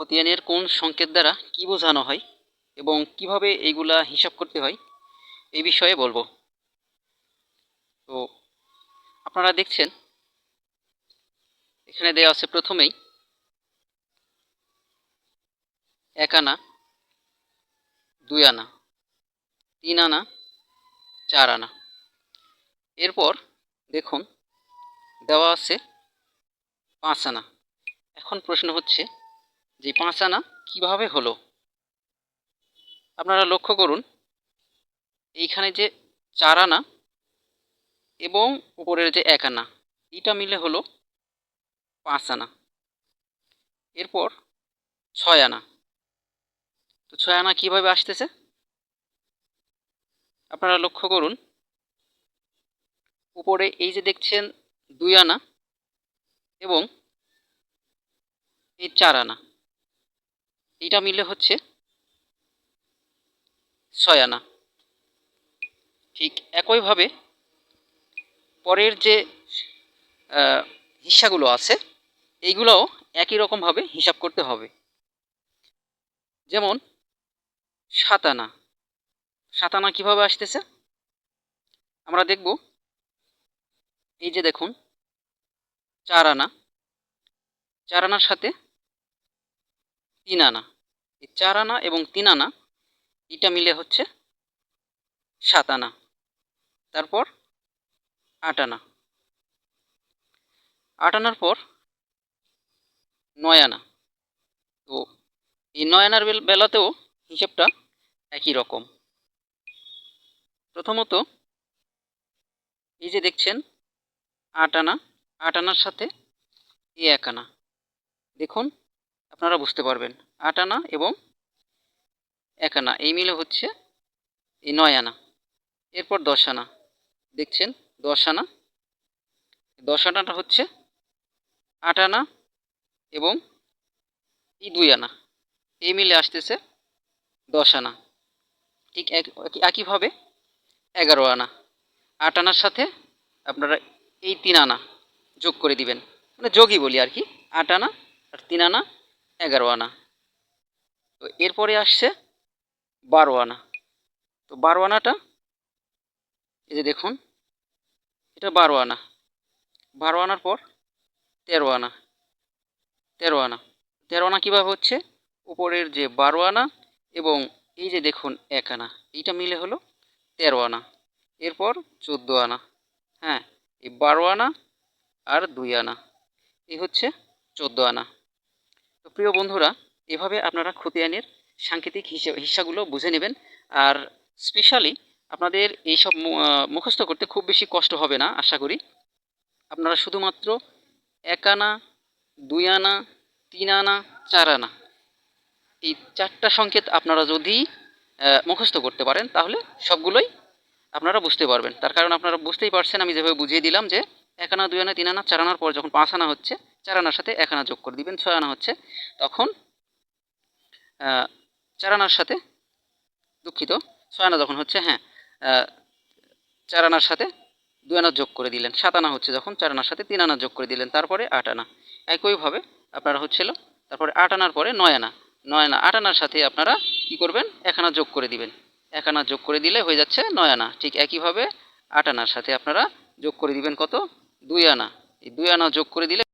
খতিয়ানের কোন সংকেত দ্বারা কি বোঝানো হয় এবং কীভাবে এইগুলা হিসাব করতে হয়, এই বিষয়ে বলব। তো, আপনারা দেখছেন, এখানে দেওয়া আছে প্রথমেই, এক আনা, দুই আনা, তিন আনা, চার আনা। এরপর দেখুন, দেওয়া আছে পাঁচ আনা। এখন প্রশ্ন হচ্ছে যে পাঁচ আনা কীভাবে হলো? আপনারা লক্ষ্য করুন, এইখানে যে চার আনা এবং উপরের যে এক আনা এইটা মিলে হলো পাঁচ আনা এরপর ছয় আনা। তো ছয় আনা কীভাবে আসতেছে? আপনারা লক্ষ্য করুন, উপরে এই যে দেখছেন দুই আনা এবং এই চার আনা। এইটা মিলে হচ্ছে ছয় আনা। ঠিক একইভাবে পরের যে হিসাগুলো আছে, এইগুলোও একই রকমভাবে হিসাব করতে হবে। যেমন সাত আনা। সাত আনা কীভাবে আসতেছে? আমরা দেখব। এই যে দেখুন, চার আনা। চার আনার সাথে তিন আনা এই চার আনা এবং তিন আনা এটা মিলে হচ্ছে সাত আনা তারপর আট আনা আট আনার পর নয় আনা তো এই নয় আনার বেল- বেলাতেও হিসেবটা একই রকম। প্রথমত এই যে দেখছেন আট আনা আট আনার সাথে এই এক আনা দেখুন আপনারা বুঝতে পারবেন। আট আনা এবং এক আনা এই মিলে হচ্ছে এই নয় আনা। এরপর দশ আনা। দেখছেন, দশ আনা। দশ আনাটা হচ্ছে আট আনা এবং এই দুই আনা। এই মিলে আসতেছে দশ আনা। ঠিক এক, একই- একইভাবে এগারো আনা। আট আনার সাথে আপনারা এই তিন আনা যোগ করে দিবেন। মানে যোগই বলি আর কি। আট আনা আর তিন আনা এগারো আনা তো এরপরে আসছে বারো আনা তো বারো আনাটা এই যে দেখুন, এটা বারো আনা বারো আনার পর তেরো আনা তেরো আনা তেরো আনা কীভাবে হচ্ছে? উপরের যে বারো আনা এবং এই যে দেখুন এক আনা এইটা মিলে হলো তেরো আনা এরপর চোদ্দ আনা হ্যাঁ এই বারো আনা আর দুই আনা এই হচ্ছে চোদ্দ আনা তো প্রিয় বন্ধুরা, এভাবে আপনারা খতিয়ানের সাংকেতিক হিসেব হিসাগুলো বুঝে নেবেন। আর স্পেশালি আপনাদের এইসব মুখস্থ করতে খুব বেশি কষ্ট হবে না, আশা করি। আপনারা শুধুমাত্র এক আনা, দুই আনা, তিন আনা, চার আনা এই চারটা সংকেত আপনারা যদি মুখস্থ করতে পারেন, তাহলে সবগুলোই আপনারা বুঝতে পারবেন। তার কারণ আপনারা বুঝতেই পারছেন, আমি যেভাবে বুঝিয়ে দিলাম যে এক আনা দুই আনা, তিন আনা, চার আনার পর যখন পাঁচ আনা হচ্ছে, চার আনার সাথে এক আনা যোগ করে দিবেন, ছয় আনা হচ্ছে, তখন চার আনার সাথে দুঃখিত, ছয় আনা যখন হচ্ছে হ্যাঁ চার আনার সাথে দুই আনা যোগ করে দিলেন, সাত আনা হচ্ছে যখন, চার আনার সাথে তিন আনা যোগ করে দিলেন, তারপরে আট আনা। একইভাবে আপনারা হচ্ছিল, তারপরে আট আনার পরে নয় আনা নয় আনা, আট আনার সাথে আপনারা কি করবেন? এক আনা যোগ করে দিবেন। এক আনা যোগ করে দিলে হয়ে যাচ্ছে নয় আনা, ঠিক একইভাবে আট আনার সাথে আপনারা যোগ করে দিবেন কত? দুই আনা। এই দুই আনা যোগ করে দিলে